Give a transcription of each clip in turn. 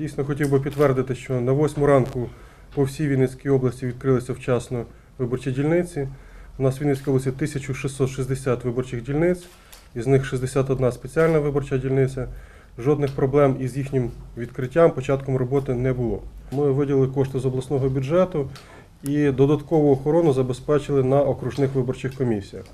Дійсно хотів би підтвердити, що на 8 ранку по всій Вінницькій області відкрилися вчасно виборчі дільниці. У нас в Вінницькій області 1660 виборчих дільниць, із них 61 спеціальна виборча дільниця. Жодних проблем із їхнім відкриттям, початком роботи не було. Ми виділили кошти з обласного бюджету і додаткову охорону забезпечили на окружних виборчих комісіях.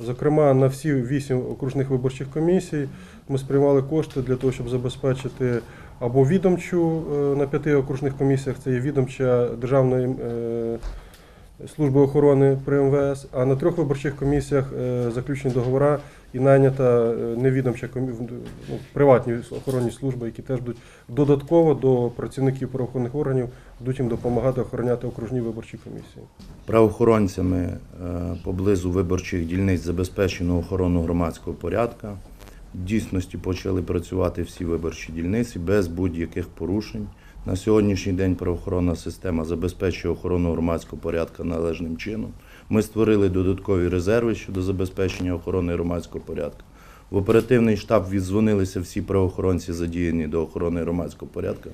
Зокрема, на всі вісім окружних виборчих комісій ми сприймали кошти для того, щоб забезпечити або відомчу е, на п'яти окружних комісіях, це є відомча Державної е, служби охорони при МВС, а на трьох виборчих комісіях е, заключені договори і найнята невідомча ну, приватні охоронні служби, які теж будуть додатково до працівників правоохоронних органів будуть їм допомагати охороняти окружні виборчі комісії. Правоохоронцями поблизу виборчих дільниць забезпечено охорону громадського порядка. Дійсності почали працювати всі виборчі дільниці без будь-яких порушень. На сьогоднішній день правоохоронна система забезпечує охорону громадського порядку належним чином. Ми створили додаткові резерви щодо забезпечення охорони громадського порядку. В оперативний штаб віддзвонилися всі правоохоронці, задіяні до охорони громадського порядку.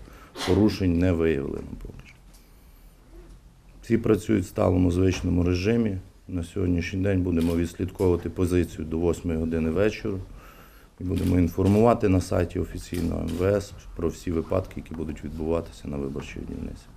Порушень не виявлено. Всі працюють в сталому звичному режимі. На сьогоднішній день будемо відслідковувати позицію до 8 години вечора. І будемо інформувати на сайті офіційного МВС про всі випадки, які будуть відбуватися на виборчій дільницях.